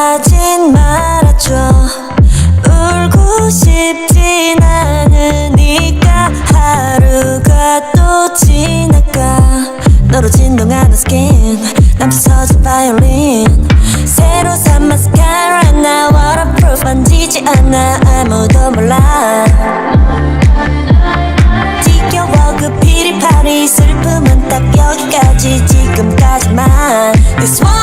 하진 말아줘 울고 싶진 않으니까 하루가 또 지나가 너로 진동하는 스킨 남친 서준 바이올린. 새로 산 마스카라 나 waterproof 만지지 않아. 아무도 몰라. 지겨워 그 피리파리 슬픔은 딱 여기까지. 지금까지만. This one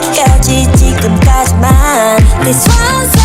느껴지 지금까지만. This one's